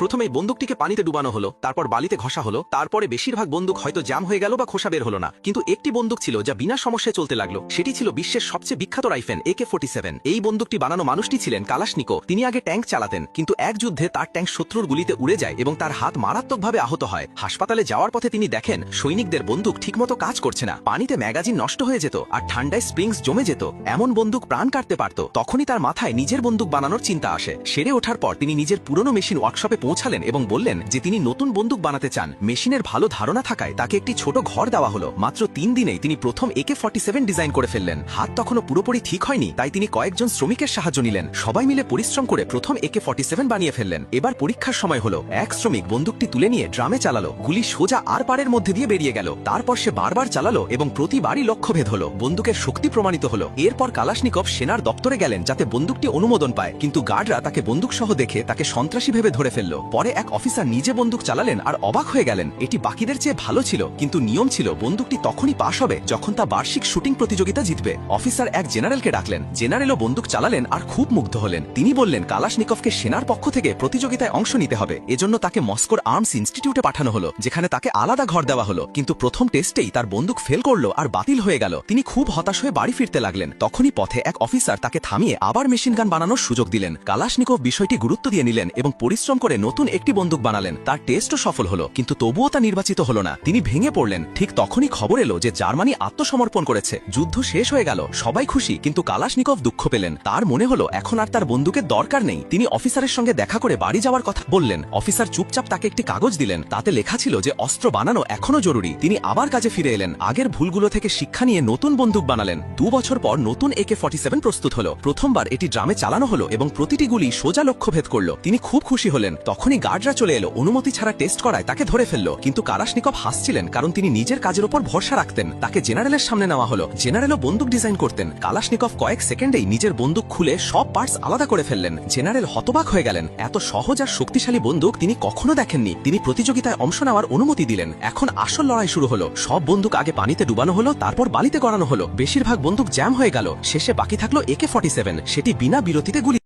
প্রথমে বন্দুকটিকে পানিতে ডুবানো হলো, তারপর বালিতে ঘষা হলো, তারপরে বেশিরভাগ বন্দুক হয়তো জাম হয়ে গেল বা খোসা বের হলো না। কিন্তু একটি বন্দুক ছিল যা বিনা সমস্যায় চলতে লাগল, সেটি ছিল বিশ্বের সবচেয়ে বিখ্যাত রাইফেল একে ফোর্টি এই বন্দুকটি বানানো মানুষটি ছিলেন কালাশনিকো, তিনি আগে ট্যাঙ্ক চালাতেন, কিন্তু এক যুদ্ধে তার ট্যাঙ্ক শত্রুর গুলিতে উড়ে যায় এবং তার হাত মারাত্মকভাবে আহত হয়। হাসপাতালে যাওয়ার পথে তিনি দেখেন, সৈনিকদের বন্দুক ঠিকমতো কাজ করছে না। পানিতে ম্যাগাজিন নষ্ট হয়ে যেত আর ঠান্ডায় স্প্রিংস জমে যেত। এমন বন্দুক প্রাণ কাটতে পারত, তখনই তার মাথায় নিজের বন্দুক বানানোর চিন্তা আসে। সেরে ওঠার পর তিনি নিজের পুরনো মেশিন ওয়ার্কশপে পৌঁছালেন এবং বললেন যে তিনি নতুন বন্দুক বানাতে চান। মেশিনের ভালো ধারণা থাকায় তাকে একটি ছোট ঘর দেওয়া হলো। মাত্র তিন দিনেই তিনি প্রথম একে ফর্টি ডিজাইন করে ফেললেন। হাত তখনও পুরোপুরি ঠিক হয়নি, তাই তিনি কয়েকজন শ্রমিকের সাহায্য নিলেন। সবাই মিলে পরিশ্রম করে প্রথম একে ফর্টি বানিয়ে ফেললেন। এবার পরীক্ষার সময় হলো। এক শ্রমিক বন্দুকটি তুলে নিয়ে ড্রামে চালালো। গুলি সোজা আর পারের মধ্যে দিয়ে বেরিয়ে গেল। তারপর সে বারবার চালালো এবং প্রতিবারই লক্ষ্যভেদ হলো। বন্দুকের শক্তি প্রমাণিত হলো। এরপর কালাশনিকভ সেনার দপ্তরে গেলেন যাতে বন্দুকটি অনুমোদন পায়। কিন্তু গার্ডরা তাকে বন্দুক সহ দেখে তাকে সন্ত্রাসী ভেবে ধরে ফেলল। পরে এক অফিসার নিজে বন্দুক চালালেন আর অবাক হয়ে গেলেন। এটি বাকিদের চেয়ে ভালো ছিল, কিন্তু নিয়ম ছিল, বন্দুকটি তখনই পাশ হবে যখন তা বার্ষিক শুটিং প্রতিযোগিতা জিতবে। অফিসার এক জেনারেলকে ডাকলেন। জেনারেলও বন্দুক চালালেন আর খুব মুগ্ধ হলেন। তিনি বললেন, কালাশনিকভকে সেনার পক্ষ থেকে প্রতিযোগিতায় অংশ নিতে হবে। এজন্য তাকে মস্কোর আর্মস ইনস্টিটিউটে পাঠানো হলো, যেখানে তাকে আলাদা ঘর দেওয়া হলো। কিন্তু প্রথম টেস্টেই তার বন্দুক ফেল করল আর বাতিল হয়ে গেল। তিনি খুব হতাশ হয়ে বাড়ি ফিরতে লাগলেন। তখনই পথে এক অফিসার তাকে থামিয়ে আবার মেশিন গান বানানোর সুযোগ দিলেন। কালাশনিকভ বিষয়টি গুরুত্ব দিয়ে নিলেন এবং পরিশ্রম করে নতুন একটি বন্দুক বানালেন। তার টেস্টও সফল হলো, কিন্তু তবুও তা নির্বাচিত হলো না। তিনি ভেঙে পড়লেন। ঠিক তখনই খবর এলো যে জার্মানি আত্মসমর্পণ করেছে। যুদ্ধ শেষ হয়ে গেল, সবাই খুশি, কিন্তু কালাশনিকভ দুঃখ পেলেন। তার মনে হলো, এখন আর তার বন্দুকের দরকার নেই। তিনি অফিসারের সঙ্গে দেখা করে বাড়ি যাওয়ার কথা বললেন। অফিসার চুপচাপ তাকে একটি কাগজ দিলেন। তাতে লেখা ছিল যে অস্ত্র বানানো এখনও জরুরি। তিনি আবার কাজে ফিরে এলেন। আগের ভুলগুলো থেকে শিক্ষা নিয়ে নতুন বন্দুক বানালেন। দু বছর পর নতুন একে ফর্টি প্রস্তুত হলো। প্রথমবার এটি ড্রামে চালানো হলো এবং প্রতিটি গুলি সোজা লক্ষ্যভেদ করল। তিনি খুব খুশি হলেন। তখনই গার্ডরা চলে এলো। অনুমতি ছাড়া টেস্ট করায় তাকে ধরে ফেলল। কিন্তু কারাশনিকভ হাসছিলেন, কারণ তিনি নিজের কাজের উপর ভরসা রাখতেন। তাকে জেনারেলের সামনে নেওয়া হলো। জেনারেলও বন্দুক ডিজাইন করতেন। কালাশনিকভ কয়েক সেকেন্ডেই নিজের বন্দুক খুলে সব পার্টস আলাদা করে ফেললেন। জেনারেল হতবাক হয়ে গেলেন। এত সহজ আর শক্তিশালী বন্দুক তিনি কখনো দেখেননি। তিনি প্রতিযোগিতায় অংশ নেওয়ার অনুমতি দিলেন। এখন আসল লড়াই শুরু হলো। সব বন্দুক আগে পানিতে ডুবানো হলো, তারপর বালিতে গড়ানো হলো। বেশিরভাগ বন্দুক জ্যাম হয়ে গেল। শেষে বাকি থাকল একে ফর্টি সেটি বিনা বিরতিতে গুলি